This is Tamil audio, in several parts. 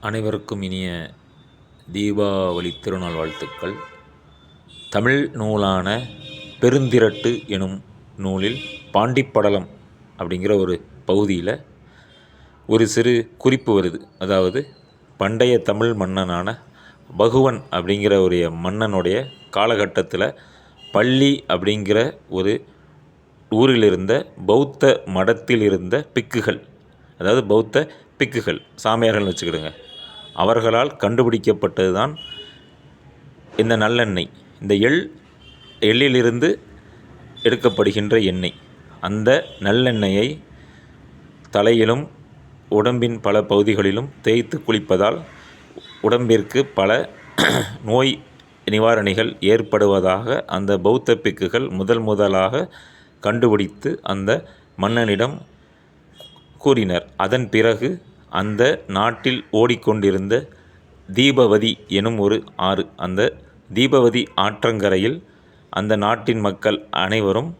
அனைவருக்கும் இனிய தீபாவளி திருநாள் வாழ்த்துக்கள். தமிழ் நூலான பெருந்திரட்டு எனும் நூலில் பாண்டிப்படலம் அப்படிங்கிற ஒரு பகுதியில் ஒரு சிறு குறிப்பு வருது. அதாவது பண்டைய தமிழ் மன்னனான பகுவன் அப்படிங்கிற ஒரு மன்னனுடைய காலகட்டத்தில் பள்ளி அப்படிங்கிற ஒரு ஊரில் இருந்த பௌத்த மடத்தில் இருந்த பிக்குகள் அதாவது பௌத்த பிக்குகள் சாமியார்கள்னு வச்சுக்கிடுங்க. அவர்களால் கண்டுபிடிக்கப்பட்டது தான் இந்த நல்லெண்ணெய். இந்த எள் எள்ளிலிருந்து எடுக்கப்படுகின்ற எண்ணெய். அந்த நல்லெண்ணெயை தலையிலும் உடம்பின் பல பகுதிகளிலும் தேய்த்து குளிப்பதால் உடம்பிற்கு பல நோய் நிவாரணிகள் ஏற்படுவதாக அந்த பௌத்த பிக்குகள் முதல் முதலாக கண்டுபிடித்து அந்த மன்னனிடம் கூறினர். அதன் பிறகு அந்த நாட்டில் ஓடிக்கொண்டிருந்த தீபவதி எனும் ஒரு ஆறு அந்த தீபவதி ஆற்றங்கரையில் அந்த நாட்டின் மக்கள் அனைவரும்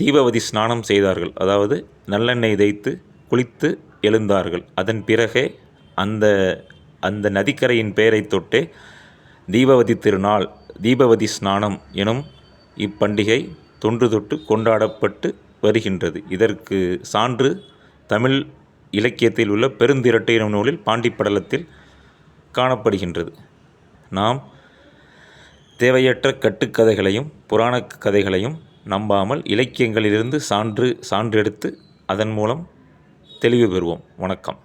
தீபவதி ஸ்நானம் செய்தார்கள். அதாவது நல்லெண்ணெய் தேய்த்து குளித்து எழுந்தார்கள். அதன் பிறகே அந்த அந்த நதிக்கரையின் பெயரை தொட்டே தீபவதி திருநாள் தீபவதி ஸ்நானம் எனும் இப்பண்டிகை தொன்று தொட்டு கொண்டாடப்பட்டு வருகின்றது. இதற்கு சான்று தமிழ் இலக்கியத்தில் உள்ள பெருந்திரட்டை எனும் நூலில் பாண்டிப்படலத்தில் காணப்படுகின்றது. நாம் தேவையற்ற கட்டுக்கதைகளையும் புராண கதைகளையும் நம்பாமல் இலக்கியங்களிலிருந்து சான்று சான்றெடுத்து அதன் மூலம் தெளிவு பெறுவோம். வணக்கம்.